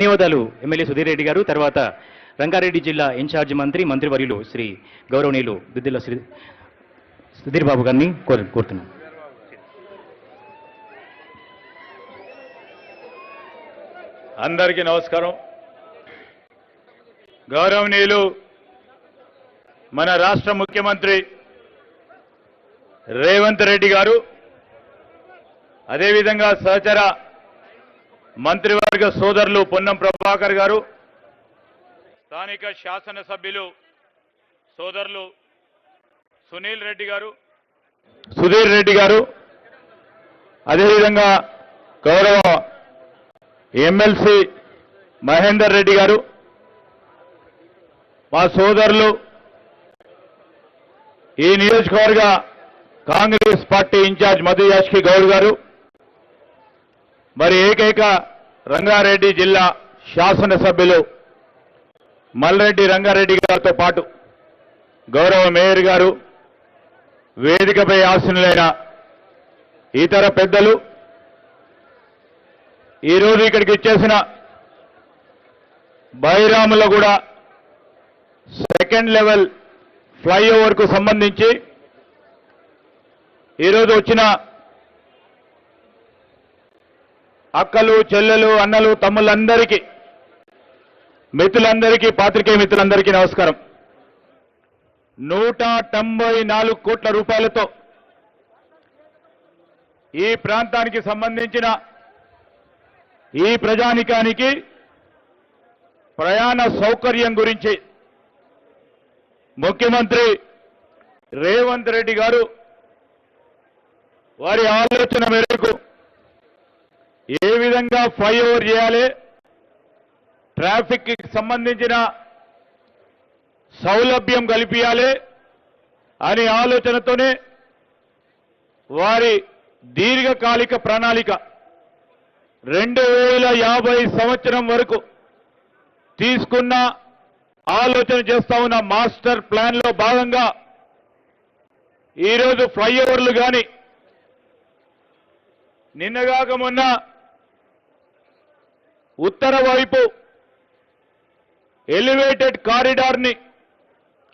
ధన్యవాదాలు ఎమ్మెల్యే సుధీర్ రెడ్డి గారు. తర్వాత రంగారెడ్డి జిల్లా ఇన్ఛార్జ్ మంత్రి మంత్రివర్యులు శ్రీ గౌరవనీయులు దుద్దిల్ల శ్రీ సుధీర్ బాబు గారిని కోరుతున్నాను కోరుతున్నాం. అందరికీ నమస్కారం. గౌరవనీయులు మన రాష్ట్ర ముఖ్యమంత్రి రేవంత్ రెడ్డి గారు. అదేవిధంగా సహచర మంత్రివర్గ సోదరులు పొన్నం ప్రభాకర్ గారు స్థానిక శాసనసభ్యులు సోదరులు సునీల్ రెడ్డి గారు సుధీర్ రెడ్డి గారు అదేవిధంగా గౌరవ ఎమ్మెల్సీ మహేందర్ రెడ్డి గారు మా సోదరులు ఈ నియోజకవర్గ Congress party incharge Madhu Yashki Goud garu మరి ఏకైక రంగారెడ్డి జిల్లా శాసనసభ్యులు మల్రెడ్డి రంగారెడ్డి గారితో పాటు గౌరవ మేయర్ గారు వేదికపై ఆసనులైన ఇతర పెద్దలు ఈరోజు ఇక్కడికి ఇచ్చేసిన బైరాముల కూడా సెకండ్ లెవెల్ ఫ్లైఓవర్కు సంబంధించి ఈరోజు వచ్చిన అక్కలు చెల్లెలు అన్నలు తమ్ముళ్ళందరికీ మిత్రులందరికీ పాత్రికేయ మిత్రులందరికీ నమస్కారం. నూట తొంభై నాలుగు కోట్ల రూపాయలతో ఈ ప్రాంతానికి సంబంధించిన ఈ ప్రజానికానికి ప్రయాణ సౌకర్యం గురించి ముఖ్యమంత్రి రేవంత్ రెడ్డి గారు వారి ఆలోచన మేరకు ఏ విధంగా ఫ్లైఓవర్ చేయాలి. ట్రాఫిక్కి సంబంధించిన సౌలభ్యం కల్పించాలి అనే ఆలోచనతోనే వారి దీర్ఘకాలిక ప్రణాళిక రెండు వేల యాభై సంవత్సరం వరకు తీసుకున్న ఆలోచన చేస్తా ఉన్న మాస్టర్ ప్లాన్లో భాగంగా ఈరోజు ఫ్లైఓవర్లు కానీ నిన్నగాక మొన్న ఉత్తర వైపు ఎలివేటెడ్ కారిడార్ని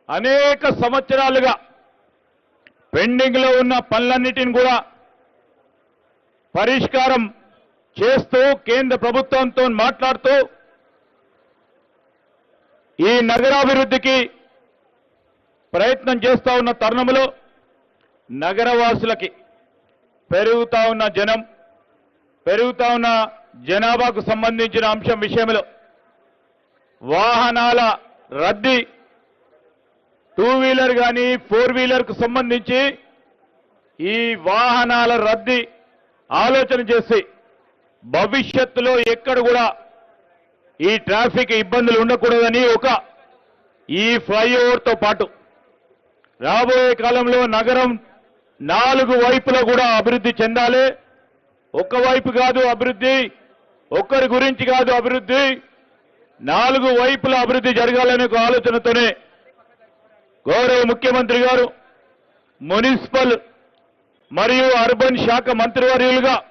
అనేక సంవత్సరాలుగా పెండింగ్లో ఉన్న పనులన్నిటిని కూడా పరిష్కారం చేస్తూ కేంద్ర ప్రభుత్వంతో మాట్లాడుతూ ఈ నగరాభివృద్ధికి ప్రయత్నం చేస్తూ ఉన్న తరుణంలో నగరవాసులకి పెరుగుతా ఉన్న జనం పెరుగుతా ఉన్న జనాభాకు సంబంధించిన అంశం విషయంలో వాహనాల రద్దీ టూ వీలర్ కానీ ఫోర్ వీలర్కు సంబంధించి ఈ వాహనాల రద్దీ ఆలోచన చేసి భవిష్యత్తులో ఎక్కడ కూడా ఈ ట్రాఫిక్ ఇబ్బందులు ఉండకూడదని ఒక ఈ ఫ్లైఓవర్తో పాటు రాబోయే కాలంలో నగరం నాలుగు వైపులా కూడా అభివృద్ధి చెందాలి. ఒక వైపు కాదు అభివృద్ధి ఒక్కరి గురించి కాదు అభివృద్ధి. నాలుగు వైపుల అభివృద్ధి జరగాలనే ఒక ఆలోచనతోనే గౌరవ ముఖ్యమంత్రి గారు మున్సిపల్ మరియు అర్బన్ శాఖ మంత్రివర్యులుగా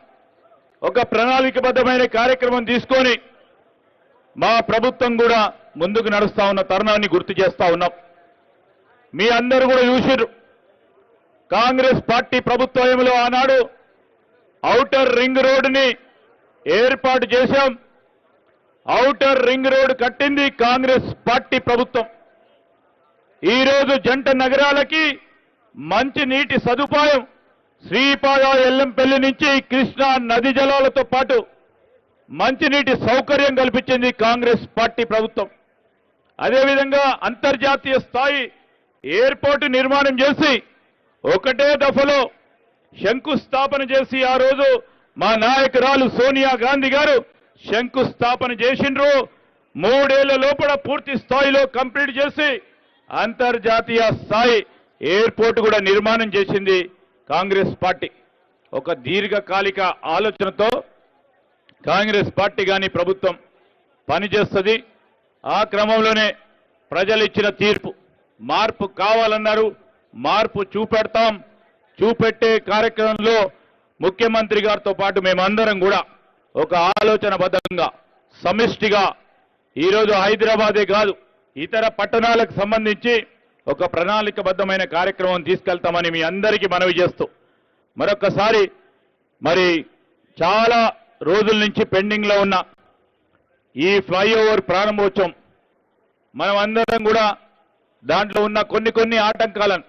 ఒక ప్రణాళికబద్ధమైన కార్యక్రమం తీసుకొని మా ప్రభుత్వం కూడా ముందుకు నడుస్తా ఉన్న తరుణాన్ని గుర్తు చేస్తా ఉన్నాం. మీ అందరూ కూడా చూసిరు కాంగ్రెస్ పార్టీ ప్రభుత్వంలో ఆనాడు ఔటర్ రింగ్ రోడ్ని ఏర్పాటు చేశాం. ఔటర్ రింగ్ రోడ్ కట్టింది కాంగ్రెస్ పార్టీ ప్రభుత్వం. ఈరోజు జంట నగరాలకి మంచి నీటి సదుపాయం. శ్రీపాద ఎల్లంపల్లి నుంచి కృష్ణా నది జలాలతో పాటు మంచినీటి సౌకర్యం కల్పించింది కాంగ్రెస్ పార్టీ ప్రభుత్వం. అదేవిధంగా అంతర్జాతీయ స్థాయి ఎయిర్పోర్టు నిర్మాణం చేసి ఒకటే దఫలో శంకుస్థాపన చేసి ఆ రోజు మా నాయకురాలు సోనియా గాంధీ గారు శంకుస్థాపన చేసిండ్రు. మూడేళ్ళ లోపల పూర్తి స్థాయిలో కంప్లీట్ చేసి అంతర్జాతీయ స్థాయి ఎయిర్పోర్ట్ కూడా నిర్మాణం చేసింది కాంగ్రెస్ పార్టీ. ఒక దీర్ఘకాలిక ఆలోచనతో కాంగ్రెస్ పార్టీ కానీ ప్రభుత్వం పనిచేస్తుంది. ఆ క్రమంలోనే ప్రజలు ఇచ్చిన తీర్పు. మార్పు కావాలన్నారు. మార్పు చూపెడతాం. చూపెట్టే కార్యక్రమంలో ముఖ్యమంత్రి గారితో పాటు మేమందరం కూడా ఒక ఆలోచనబద్ధంగా సమిష్టిగా ఈరోజు హైదరాబాదే కాదు ఇతర పట్టణాలకు సంబంధించి ఒక ప్రణాళికబద్ధమైన కార్యక్రమం తీసుకెళ్తామని మీ అందరికీ మనవి చేస్తూ మరొకసారి మరి చాలా రోజుల నుంచి పెండింగ్లో ఉన్న ఈ ఫ్లైఓవర్ ప్రారంభోత్సవం మనం అందరం కూడా దాంట్లో ఉన్న కొన్ని కొన్ని ఆటంకాలను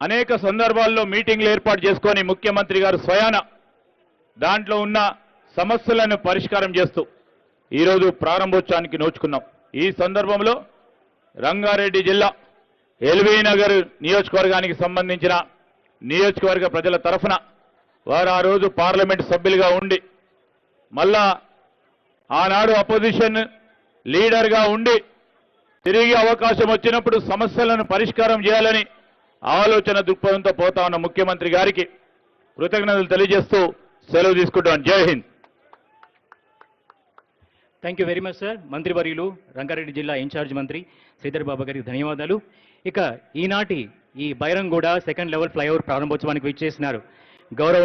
అనేక సందర్భాల్లో మీటింగ్లు ఏర్పాటు చేసుకొని ముఖ్యమంత్రి గారు స్వయాన దాంట్లో ఉన్న సమస్యలను పరిష్కారం చేస్తూ ఈరోజు ప్రారంభోత్సవానికి నోచుకున్నాం. ఈ సందర్భంలో రంగారెడ్డి జిల్లా ఎల్బీ నగర్ నియోజకవర్గానికి సంబంధించిన నియోజకవర్గ ప్రజల తరఫున వారు ఆ రోజు పార్లమెంట్ సభ్యులుగా ఉండి మళ్ళా ఆనాడు అపోజిషన్ లీడర్గా ఉండి తిరిగి అవకాశం వచ్చినప్పుడు సమస్యలను పరిష్కారం చేయాలని ఆలోచన దృక్పథంతో పోతా ఉన్న ముఖ్యమంత్రి గారికి కృతజ్ఞతలు తెలియజేస్తూ సెలవు తీసుకుంటాను జై Hind. Thank you very much sir మంత్రివర్యులు రంగారెడ్డి జిల్లా ఇన్ఛార్జ్ మంత్రి శ్రీధర్ బాబు గారికి ధన్యవాదాలు. ఇక ఈనాటి ఈ బైరంగూడ సెకండ్ లెవెల్ ఫ్లైఓవర్ ప్రారంభోత్సవానికి విచ్చేసినారు. గౌరవ